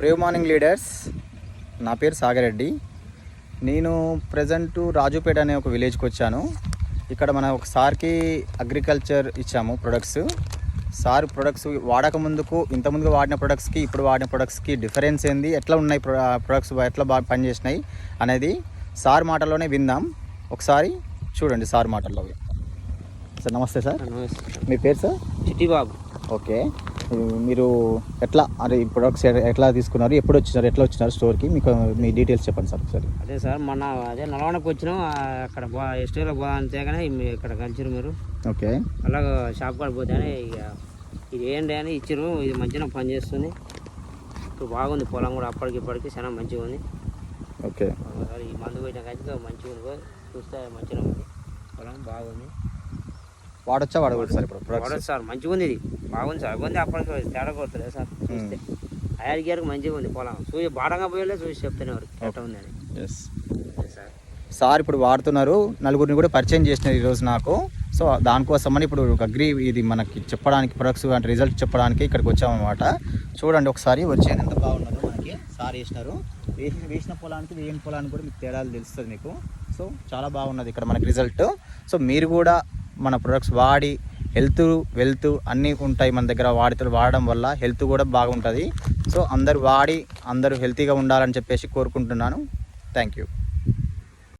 Brave morning leaders. నా పేరు సాగరెడ్డి నేను ప్రజెంట్ రాజుపేట అనే ఒక విలేజ్కి వచ్చాను. ఇక్కడ మన ఒక సార్కి అగ్రికల్చర్ ఇచ్చాము ప్రొడక్ట్స్. సార్ ప్రొడక్ట్స్ వాడక ముందుకు ఇంత వాడిన ప్రొడక్ట్స్కి ఇప్పుడు వాడిన ప్రొడక్ట్స్కి డిఫరెన్స్ ఏంది ఎట్లా ఉన్నాయి ప్రొడక్ట్స్ ఎట్లా బాగా పనిచేసినాయి అనేది సార్ మాటల్లోనే విందాం. ఒకసారి చూడండి సార్ మాటల్లో సార్ నమస్తే సార్. మీ పేరు సార్? చిట్టిబాబు. ఓకే. మీరు ఎట్లా ఈ ప్రొడక్ట్స్ ఎట్లా తీసుకున్నారు ఎప్పుడు వచ్చినారు ఎట్లా వచ్చినారు స్టోర్కి మీకు మీ డీటెయిల్స్ చెప్పండి సార్ ఒకసారి. అదే సార్ మొన్న అదే నల్గొండకు వచ్చినాం అక్కడ బా ఎస్టేలో పోదా అంతేగానే ఇక్కడ కలిసిరు మీరు. ఓకే. అలాగ షాప్ కాడ పోతేనే ఇక ఇది ఏంటి అని ఇచ్చిరు ఇది మంచిగా పనిచేస్తుంది. ఇప్పుడు బాగుంది పొలం కూడా అప్పటికి ఇప్పటికి చాలా మంచిగా ఉంది. ఓకే. ఈ మందు పోయిన కానీ మంచిగా ఉంది చూస్తే మంచిగా ఉంది. పొలం బాగుంది. వాడొచ్చా వాడకూడదు సార్ ఇప్పుడు ప్రొడక్ట్స్ సార్ మంచిగా ఉంది ఇది. బాగుంది సార్. ఉంది అప్పటికి తేడా కొడుతుంది సార్. చూస్తే. అయ్యారు గేరకు మంచిగా ఉంది పొలం. చూసి బాడంగా పోయలే చూసి చెప్తానే వారు ఎట్లా ఉంది అని సార్. సార్ ఇప్పుడు వాడుతున్నారు నలుగురిని కూడా పరిచయం చేసినారు ఈరోజు నాకు. సో దానికోసమని ఇప్పుడు ఒక అగ్రి ఇది మనకి చెప్పడానికి ప్రొడక్ట్స్ అంటే రిజల్ట్ చెప్పడానికి ఇక్కడికి వచ్చామన్నమాట. చూడండి ఒకసారి వచ్చేది ఎంత బాగున్నదో మనకి సార్ వేసినారు వేసిన వేసిన పొలానికి వేయని పొలానికి కూడా మీకు తేడాలు తెలుస్తుంది మీకు. సో చాలా బాగున్నది ఇక్కడ మనకి రిజల్ట్ సో మీరు కూడా మన ప్రొడక్ట్స్ వాడి హెల్త్ వెల్త్ అన్నీ ఉంటాయి మన దగ్గర వాడితే వాడడం వల్ల హెల్త్ కూడా బాగుంటుంది. సో అందరు వాడి అందరూ హెల్తీగా ఉండాలని చెప్పేసి కోరుకుంటున్నాను. Thank you